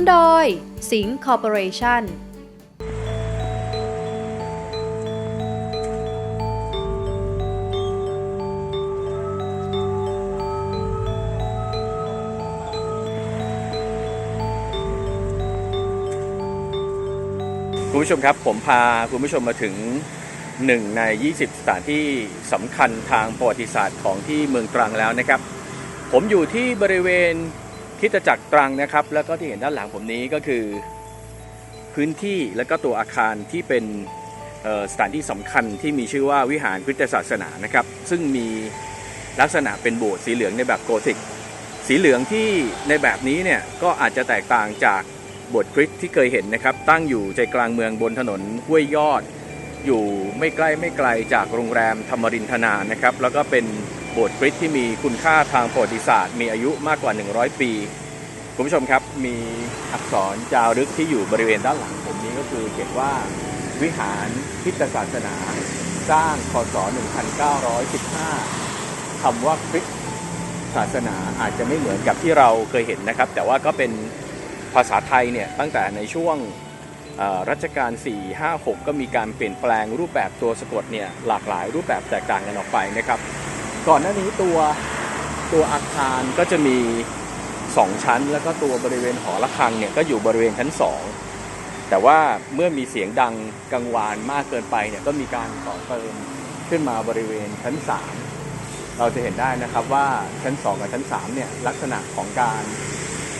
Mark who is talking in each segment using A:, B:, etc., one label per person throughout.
A: นุนโดย สิงห์คอร์ปอเรชั่น
B: คุณผู้ชมครับ ผมพาคุณผู้ชมมาถึงหนึ่งใน 20 สถานที่สำคัญทางประวัติศาสตร์ของที่เมืองตรังแล้วนะครับ ผมอยู่ที่บริเวณ คิดจักรตรังนะครับ แล้วก็ที่เห็นด้านหลังผมนี้ก็คือ พื้นที่และก็ตัวอาคารที่เป็นสถานที่สำคัญที่มีชื่อว่าวิหารคริสตศาสนานะครับ ซึ่งมีลักษณะเป็นโบสถ์สีเหลืองในแบบโกธิก สีเหลืองที่ในแบบนี้เนี่ยก็อาจจะแตกต่างจากโบสถ์คริสต์ที่เคยเห็นนะครับ ตั้งอยู่ใจกลางเมืองบนถนนห้วยยอด อยู่ไม่ใกล้ไม่ไกลจากโรงแรมธรรมรินทนานะครับ แล้วก็เป็น บสถ์คริสต์ที่มีคุณค่าทางประวัติศาสตร์ มีอายุมากกว่า 100 ปี คุณผู้ชมครับมีอักษรจารึกที่อยู่บริเวณด้านหลังผมนี้ก็คือเขียนว่าวิหารคริตศาสนา สร้างคศ 1915 คำว่าคริสต์ศาสนาอาจจะไม่เหมือนกับที่เราเคยเห็นนะครับ แต่ว่าก็เป็นภาษาไทยเนี่ยตั้งแต่ในช่วงรัชกาล 4 5 6 ก็มีการเปลี่ยนแปลงรูปแบบตัวสะกดเนี่ยหลากหลายรูปแบบแตกต่างกันออกไปนะครับ ก่อนหน้านี้ตัวตัวอาคารก็จะมี 2 ชั้น แล้วก็ตัวบริเวณหอระฆังเนี่ยก็อยู่บริเวณชั้น 2 แต่ว่าเมื่อมีเสียงดังกังวานมากเกินไปเนี่ยก็มีการต่อเติมขึ้นมาบริเวณชั้น 3 เราจะเห็นได้นะครับว่าชั้น 2 กับชั้น3เนี่ยลักษณะของการ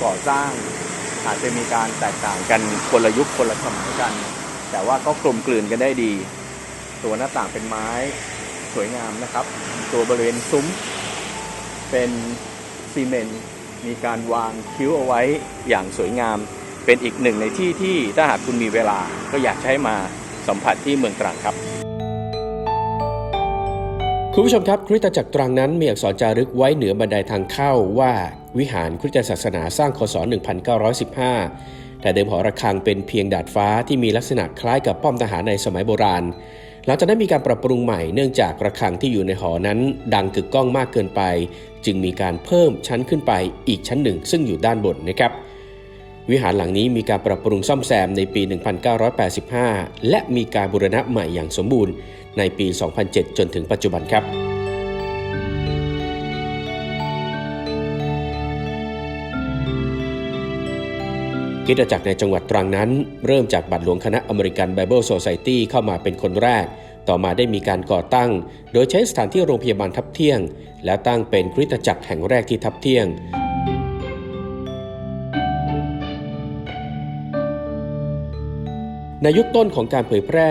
B: ก่อสร้างอาจจะมีการแตกต่างกันคนละยุคคนละสมัยกัน แต่ว่าก็กลมกลืนกันได้ดี ตัวหน้าต่างเป็นไม้ สวยงามนะครับ ตัวบริเวณซุ้ม เป็นซีเมนต์มีการวางคิ้วเอาไว้อย่างสวยงาม เป็นอีกหนึ่งในที่ที่ถ้าหากคุณมีเวลาก็อยากให้มาสัมผัสที่เมืองตรังครับ
C: คุณผู้ชมครับ คริสตจักรตรังนั้นมีอักษรจารึกไว้เหนือบันไดทางเข้าว่าวิหารคริสตศาสนาสร้างคศ 1915 แต่เดิมหอระฆังเป็นเพียงดาดฟ้าที่มีลักษณะคล้ายกับป้อมทหารในสมัยโบราณ หลังจากนั้นมีการปรับปรุงใหม่เนื่องจากระฆังที่อยู่ในหอนั้น ดังกึกก้องมากเกินไป จึงมีการเพิ่มชั้นขึ้นไปอีกชั้นหนึ่ง ซึ่งอยู่ด้านบนนะครับวิหารหลังนี้มีการปรับปรุงซ่อมแซมในปี 1985 และมีการบูรณะใหม่อย่างสมบูรณ์ในปี 2007 จนถึงปัจจุบันครับ คริดจักรในจังหวัดตรังนั้น เริ่มจากบัตรหลวงคณะอเมริกันไบเบิลโซไซตี้เข้ามาเป็นคนแรก ต่อมาได้มีการก่อตั้ง โดยใช้สถานที่โรงพยาบาลทับเที่ยง และตั้งเป็นคริสตจักรแห่งแรกที่ทับเที่ยงในยุคต้นของการเผยแพร่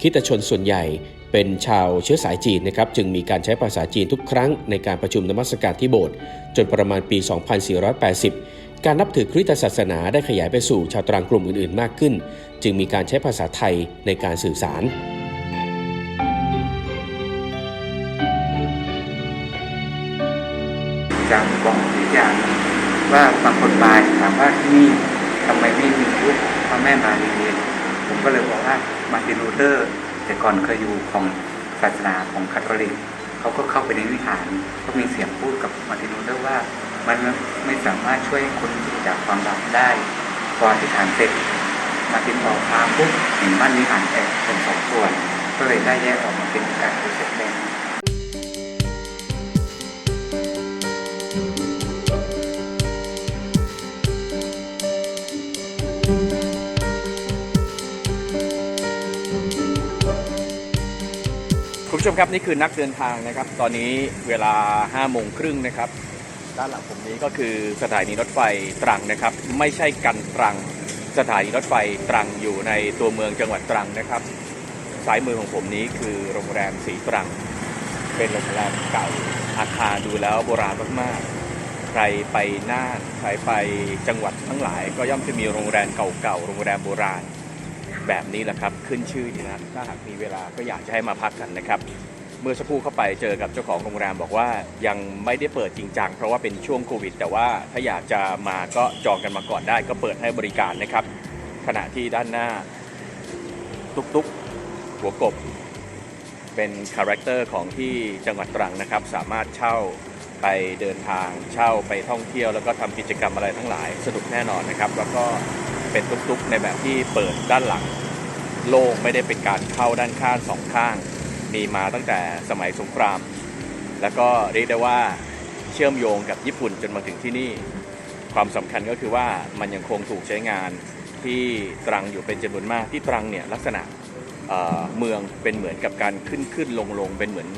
C: คิตชนส่วนใหญ่เป็นชาวเชื้อสายจีนนะครับ จึงมีการใช้ภาษาจีนทุกครั้งในการประชุมนมัสการที่โบสถ์จนประมาณปี 2480 การนับถือคริสตศาสนาได้ขยายไปสู่ชาวตรังกลุ่มอื่นๆ มากขึ้น จึงมีการใช้ภาษาไทยในการสื่อสาร
D: จะบอกอีกอย่างว่าบางคนมาถามว่าที่นี่ทำไมไม่มีรูปพระแม่มารีเองผมก็เลยบอกว่ามาร์ตินลูเทอร์ แต่ก่อนเคยอยู่ของศาสนาของคาทอลิกเขาก็เข้าไปในวิหารก็มีเสียงพูดกับมาร์ตินลูเทอร์ว่า มันไม่สามารถช่วยคนจากความบาปได้ พอที่ฐานเสร็จ มาตินออพาปุ๊บเห็นบ้านวิหารแตกเป็นสองส่วน ก็เลยได้แยกออกมาเป็นการโปรเซสแดง
B: คุณผู้ชมครับนี่คือนักเดินทางนะครับ ตอนนี้เวลา5โมงครึ่งนะครับ ด้านหลังผมนี้ก็คือสถานีรถไฟตรังนะครับ ไม่ใช่กันตรัง สถานีรถไฟตรังอยู่ในตัวเมืองจังหวัดตรังนะครับซ้ายมือของผมนี้คือโรงแรมสีตรัง เป็นโรงแรมเก่าอาคารดูแล้วโบราณมากๆ ใครไปน่านใครไปจังหวัดทั้งหลาย ก็ย่อมจะมีโรงแรมเก่าๆโรงแรมโบราณ แบบนี้แหละครับขึ้นชื่อดีนะถ้าหากมีเวลาก็อยากจะให้มาพักกันนะครับ เมื่อสักครู่เข้าไปเจอกับเจ้าของโรงแรมบอกว่ายังไม่ได้เปิดจริงจังเพราะว่าเป็นช่วงโควิด แต่ว่าถ้าอยากจะมาก็จองกันมาก่อนได้ ก็เปิดให้บริการนะครับ ขณะที่ด้านหน้าตุ๊กๆหัวกบ เป็นคาแรคเตอร์ของที่จังหวัดตรังนะครับ สามารถเช่าไปเดินทางเช่าไปท่องเที่ยว แล้วก็ทำกิจกรรมอะไรทั้งหลายสนุกแน่นอนนะครับ แล้วก็เป็นตุกๆในแบบที่เปิดด้านหลัง โล่งไม่ได้เป็นการเข้าด้านข้างสองข้าง มีมาตั้งแต่สมัยสงคราม แล้วก็เรียกได้ว่าเชื่อมโยงกับญี่ปุ่นจนมาถึงที่นี่ ความสำคัญก็คือว่ามันยังคงถูกใช้งานที่ตรังอยู่เป็นจำนวนมากที่ตรังเนี่ยลักษณะเเมืองเป็นเหมือนกับการขึ้นขึ้นลงลงเป็นเหมือน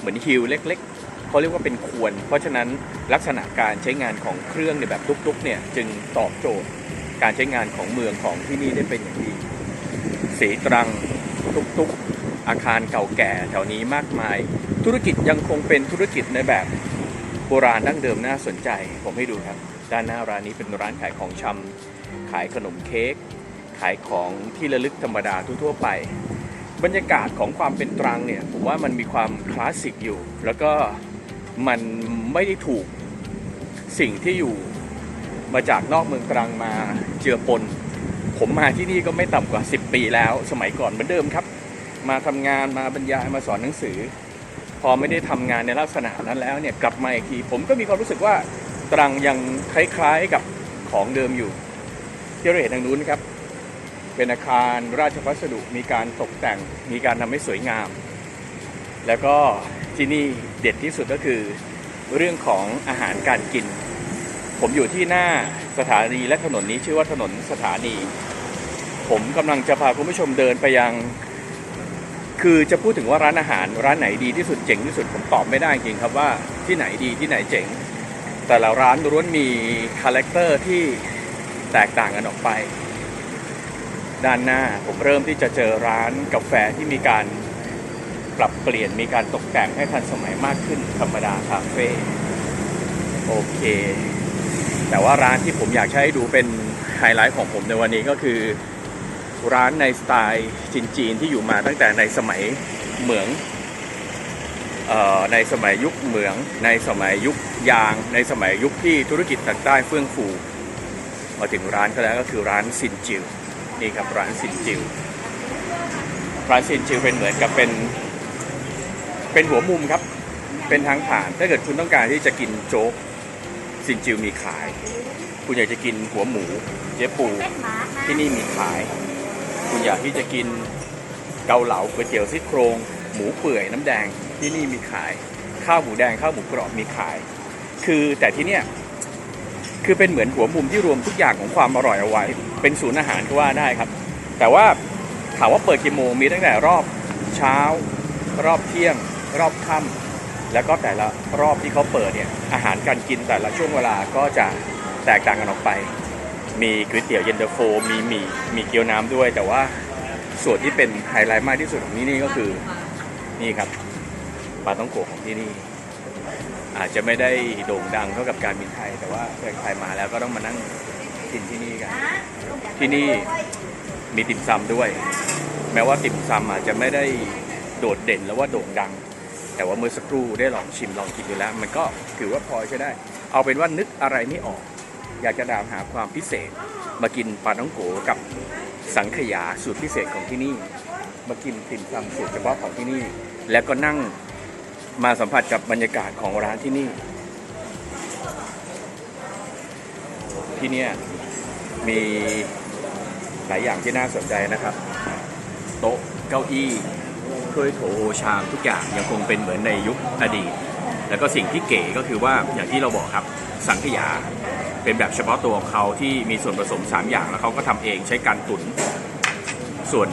B: เหมือนฮิลเล็กๆเขาเรียกว่าเป็นควร เพราะฉะนั้นลักษณะการใช้งานของเครื่องในแบบตุกๆเนี่ยจึงตอบโจทย์การใช้งานของเมืองของที่นี่ได้เป็นอย่างดี สีตรังตุกๆ อาคารเก่าแก่แถวนี้มากมาย ธุรกิจยังคงเป็นธุรกิจในแบบโบราณดั้งเดิมน่าสนใจ ผมให้ดูครับ ด้านหน้าร้านนี้เป็นร้านขายของชำขายขนมเค้ก ขายของที่ระลึกธรรมดาทั่วๆไป บรรยากาศของความเป็นตรังเนี่ยผมว่ามันมีความคลาสสิกอยู่ แล้วก็มันไม่ได้ถูกสิ่งที่อยู่มาจากนอกเมืองตรังมาเจือปน ผมมาที่นี่ก็ไม่ต่ำกว่า 10 ปีแล้ว สมัยก่อนเหมือนเดิมครับ มาทำงานมาบรรยายมาสอนหนังสือ พอไม่ได้ทำงานในลักษณะนั้นแล้วเนี่ยกลับมาอีกทีผมก็มีความรู้สึกว่าตรังยังคล้ายๆกับของเดิมอยู่ที่เราเห็นทางนู้นครับเป็นอาคารราชพัสดุมีการตกแต่งมีการทำให้สวยงาม แล้วก็ที่นี่เด็ดที่สุดก็คือเรื่องของอาหารการกิน ผมอยู่ที่หน้าสถานีและถนนนี้ชื่อว่าถนนสถานี ผมกำลังจะพาคุณผู้ชมเดินไปยัง คือจะพูดถึงว่าร้านอาหารร้านไหนดีที่สุดเจ๋งที่สุดผมตอบไม่ได้จริงครับว่าที่ไหนดีที่ไหนเจ๋ง แต่ละร้านล้วนมีคาแรคเตอร์ที่แตกต่างกันออกไป ด้านหน้าผมเริ่มที่จะเจอร้านกาแฟที่มีการปรับเปลี่ยนมีการตกแต่งให้ทันสมัยมากขึ้นธรรมดาคาเฟ่โอเค แต่ว่าร้านที่ผมอยากให้ดูเป็นไฮไลท์ของผมในวันนี้ก็คือ ร้านในสไตล์จีนๆที่อยู่มาตั้งแต่ในสมัยเหมืองเอ่อในสมัยยุคเหมือง ในสมัยยุคยาง ในสมัยยุคที่ธุรกิจต่างใต้เฟื่องฟู มาถึงร้านก็แล้วก็คือร้านซินจิวนี่ครับร้านซินจิวร้านซินจิวเป็นเหมือนกับเป็นเป็นหัวมุมครับเป็นทางผ่านถ้าเกิดคุณต้องการที่จะกินโจ๊กซินจิวมีขาย คุณอยากจะกินหัวหมู เจ๊ปูที่นี่มีขาย คุณอยากที่จะกินเกาเหลาก๋วยเตี๋ยวซี่โครงหมูเปื่อยน้ำแดงที่นี่มีขาย ข้าวหมูแดงข้าวหมูกรอบมีขาย คือแต่ที่เนี่ยคือเป็นเหมือนหัวมุมที่รวมทุกอย่างของความอร่อยเอาไว้ เป็นศูนย์อาหารก็ว่าได้ครับ แต่ว่าถามว่าเปิดกี่โมงมีตั้งแต่รอบเช้า รอบเที่ยง รอบค่ำแล้วก็แต่ละรอบที่เขาเปิดเนี่ยอาหารการกินแต่ละช่วงเวลาก็จะแตกต่างกันออกไป มีก๋วยเตี๋ยวเย็นตาโฟ มีหมี่มีเกี๊ยวน้ำด้วย แต่ว่าส่วนที่เป็นไฮไลท์มากที่สุดของที่นี่ก็คือนี่ครับปลาต้องโกะของที่นี่ อาจจะไม่ได้โด่งดังเท่ากับการบินไทย แต่ว่าใครมาแล้วก็ต้องมานั่งกินที่นี่กัน ที่นี่มีติ่มซำด้วย แม้ว่าติ่มซำอาจจะไม่ได้โดดเด่นแล้วว่าโด่งดัง แต่ว่าเมื่อสักครู่ได้ลองชิมลองกินดูแล้ว มันก็ถือว่าพอใช้ได้ เอาเป็นว่านึกอะไรไม่ออก อยากจะตามหาความพิเศษ มากินปลาท้องโกกับสังขยาสูตรพิเศษของที่นี่ มากินติ่มซำสูตรเฉพาะของที่นี่ แล้วก็นั่งมาสัมผัสกับบรรยากาศของร้านที่นี่ ที่นี่มีหลายอย่างที่น่าสนใจนะครับ โต๊ะเก้าอี้ถ้วยโถชามทุกอย่างยังคงเป็นเหมือนในยุคอดีต แล้วก็สิ่งที่เก๋ก็คือว่าอย่างที่เราบอกครับสังขยา เป็นแบบเฉพาะตัวของเขาที่มีส่วนผสม 3 อย่างแล้วเขาก็ทำเองใช้การตุ๋นส่วน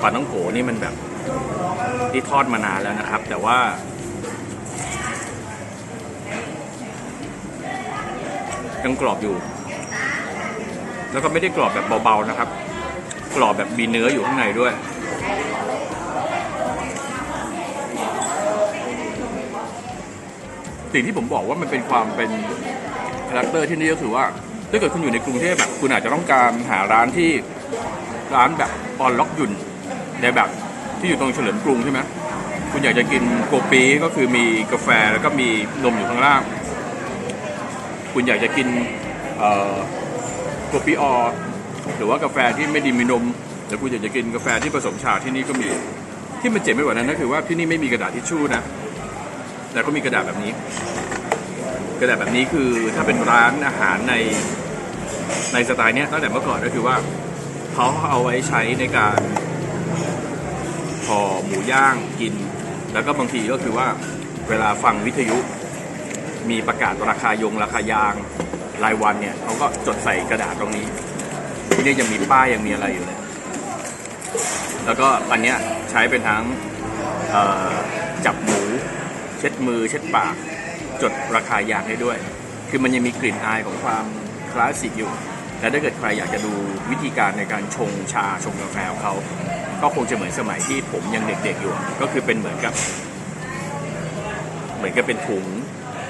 B: ปลาต้องโกนี่มันแบบที่ทอดมานานแล้วนะครับ แต่ว่า ยังกรอบอยู่ แล้วก็ไม่ได้กรอบแบบเบาๆนะครับ กรอบแบบมีเนื้ออยู่ข้างในด้วยสิ่งที่ผมบอกว่ามันเป็นความเป็น คาแรคเตอร์ที่นี่ก็คือว่าถ้าเกิดคุณอยู่ในกรุงเทพแบบคุณอาจจะต้องการหาร้านที่ร้านแบบออนล็อกยุ่นในแบบที่อยู่ตรงเฉลิมกรุงใช่ไหมคุณอยากจะกินโกปีก็คือมีกาแฟแล้วก็มีนมอยู่ข้างล่าง คุณอยากจะกินโกปีออหรือว่ากาแฟที่ไม่ดีมีนมหรือคุณอยากจะกินกาแฟที่ผสมชาที่นี่ก็มี ที่มันเจ๋งไปกว่านั้นก็คือว่าที่นี่ไม่มีกระดาษทิชชู่นะแต่ก็มีกระดาษแบบนี้ กระดาษแบบนี้คือถ้าเป็นร้านอาหารในในสไตล์เนี้ยตั้งแต่เมื่อก่อนก็คือว่าเขาเอาไว้ใช้ในการห่อหมูย่างกิน แล้วก็บางทีก็คือว่าเวลาฟังวิทยุ มีประกาศราคายงราคายางรายวันเนี่ยเขาก็จดใส่กระดาษตรงนี้ที่นี่ยังมีป้ายยังมีอะไรอยู่เลย แล้วก็อันเนี้ยใช้เป็นทั้งจับหมู เช็ดมือเช็ดปาก จดราคายางให้ด้วย คือมันยังมีกลิ่นอายของความคลาสสิกอยู่ แต่ถ้าเกิดใครอยากจะดูวิธีการในการชงชาชงกาแฟของเขา ก็คงจะเหมือนสมัยที่ผมยังเด็กๆอยู่ ก็คือเป็นเหมือนกับ เหมือนกับเป็นถุง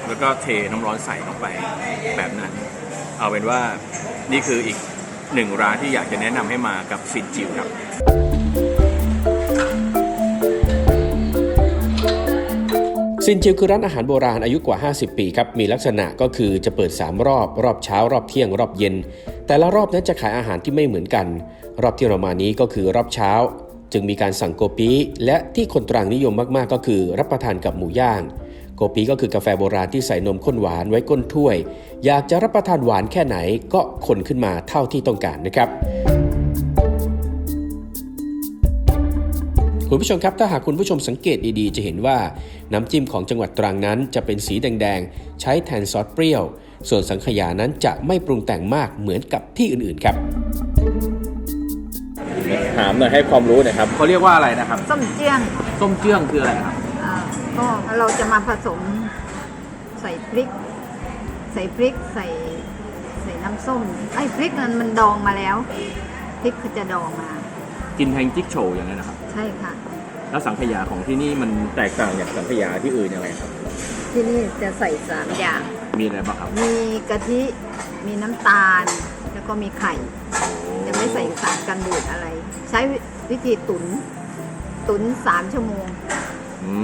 B: แล้วก็เทน้ำร้อนใส่ลงไปแบบนั้น เอาเป็นว่านี่คืออีกหนึ่งร้านที่อยากจะแนะนำให้มากับซินจิวครับ
C: ซินจิวคือร้านอาหารโบราณอายุกว่า 50 ปีครับ มีลักษณะก็คือจะเปิด 3 รอบ รอบเช้า รอบเที่ยง รอบเย็น แต่ละรอบนั้นจะขายอาหารที่ไม่เหมือนกัน รอบที่เรามานี้ก็คือรอบเช้า จึงมีการสั่งโกปีและที่คนตรังนิยมมากๆ ก็คือรับประทานกับหมูย่าง โกปีก็คือกาแฟโบราณที่ใส่นมข้นหวานไว้ก้นถ้วย อยากจะรับประทานหวานแค่ไหนก็คนขึ้นมาเท่าที่ต้องการนะครับ คุณผู้ชมครับถ้าหากคุณผู้ชมสังเกตดีๆ จะเห็นว่าน้ำจิ้มของจังหวัดตรังนั้นจะเป็นสีแดงๆ ใช้แทนซอสเปรี้ยว ส่วนสังขยานั้นจะไม่ปรุงแต่งมากเหมือนกับที่อื่นๆครับ
B: ถามหน่อยให้ความรู้หน่อยครับเขาเรียกว่าอะไรนะครับ
E: ส้มเจี้ยง
B: ส้มเจื้องคืออะไรครับ
E: อ่าก็เราจะมาผสมใส่พริก ใส่พริกใส่ใส่น้ำส้มไอ้พริกนั้นมันดองมาแล้วพริกคือจะดองมา
B: กินแทงจิ๊กโชว์อย่างนั้นนะครับ
E: ใช่ค่ะ
B: แล้วสังขยาของที่นี่มันแตกต่างจากสังขยาที่อื่นยังไงครับ
E: ที่นี่จะใส่สามอย่าง
B: มีอะไรบ้างครับ
E: มีกะทิมีน้ำตาล แล้วก็มีไข่จะไม่ใส่สารกันบูดอะไร ใช้วิธีตุน ตุนสามชั่วโมง
B: อื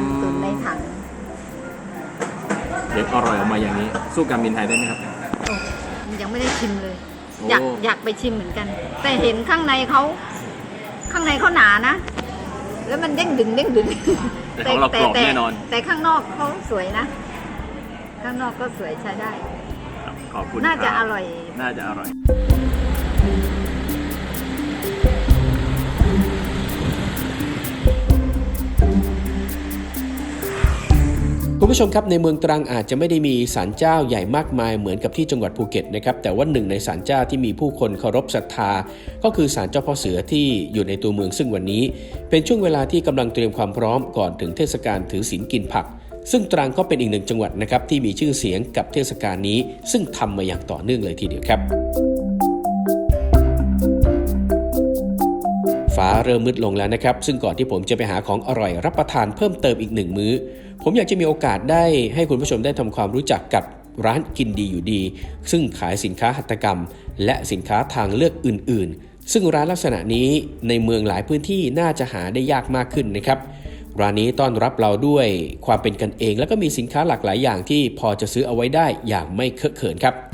B: ม
E: ตุนในถัง
B: เด็กอร่อยออกมาอย่างนี้ สู้การบินไทยได้ไหมครับ
E: โอ้ยังไม่ได้ชิมเลย
B: โอ้
E: อยากอยากไปชิมเหมือนกัน แต่เห็นข้างในเขา ข้างในเขาหนานะ แล้วมันเด้งดึงเด้งดึง
B: แต่ของเรากรอบแน่นอน
E: แต่ข้างนอกเขาสวยนะ ข้างนอกก็สวยใช้ได้
B: ขอบคุณ
E: น่าจะ
B: คบ
E: อร่อย
B: น่าจะอร่อย
C: ผู้ชมครับในเมืองตรังอาจจะไม่ได้มีศาลเจ้าใหญ่มากมายเหมือนกับที่จังหวัดภูเก็ตนะครับแต่ว่าหนึ่งในศาลเจ้าที่มีผู้คนเคารพศรัทธา ก็คือศาลเจ้าพ่อเสือที่อยู่ในตัวเมืองซึ่งวันนี้ เป็นช่วงเวลาที่กำลังเตรียมความพร้อมก่อนถึงเทศกาลถือศีลกินผัก ซึ่งตรังก็เป็นอีกหนึ่งจังหวัดนะครับที่มีชื่อเสียงกับเทศกาลนี้ ซึ่งทำมาอย่างต่อเนื่องเลยทีเดียวครับ ฟ้าเริ่มมืดลงแล้วนะครับ ซึ่งก่อนที่ผมจะไปหาของอร่อยรับประทานเพิ่มเติมอีกหนึ่งมื้อ ผมอยากจะมีโอกาสได้ให้คุณผู้ชมได้ทำความรู้จักกับร้านกินดีอยู่ดี ซึ่งขายสินค้าหัตถกรรม และสินค้าทางเลือกอื่น ๆ ซึ่งร้านลักษณะนี้ในเมืองหลายพื้นที่น่าจะหาได้ยากมากขึ้นนะครับร้านนี้ต้อนรับเราด้วยความเป็นกันเอง แล้วก็มีสินค้าหลากหลายอย่างที่พอจะซื้อเอาไว้ได้อย่างไม่เคอะเขินครับ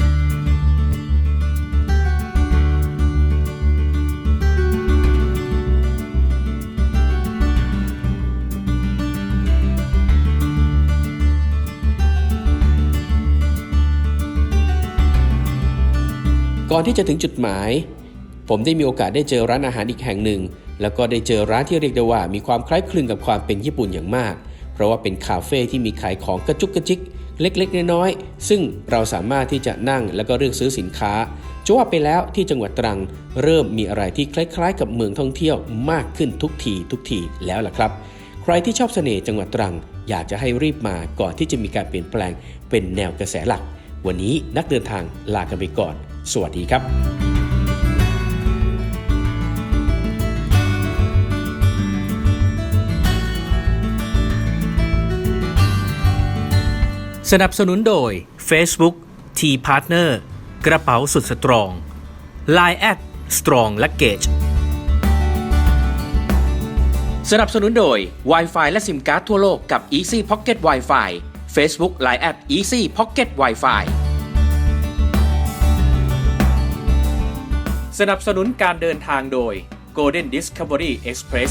C: ก่อนที่จะถึงจุดหมาย ผมได้มีโอกาสได้เจอร้านอาหารอีกแห่งหนึ่ง แล้วก็ได้เจอร้านที่เรียกได้ว่ามีความคล้ายคลึงกับความเป็นญี่ปุ่นอย่างมาก เพราะว่าเป็นคาเฟ่ที่มีขายของกระจุกกระจิก เล็กๆน้อยๆซึ่งเราสามารถที่จะนั่งแล้วก็เลือกซื้อสินค้าจะว่าไปแล้วที่จังหวัดตรังเริ่มมีอะไรที่คล้ายๆ กับเมืองท่องเที่ยวมากขึ้นทุกทีทุกทีแล้วล่ะครับ ใครที่ชอบเสน่ห์จังหวัดตรัง อยากจะให้รีบมาก่อนที่จะมีการเปลี่ยนแปลงเป็นแนวกระแสหลัก วันนี้นักเดินทางลากันไปก่อน สวัสดีครับ
F: สนับสนุนโดย Facebook T Partner กระเป๋าสุดสตรอง Line แอด Strong Luggage
C: สนับสนุนโดย Wi-Fi และซิมการ์ดทั่วโลกกับ Easy Pocket Wi-Fi Facebook Line at Easy Pocket Wi-Fi
F: สนับสนุนการเดินทางโดย Golden Discovery Express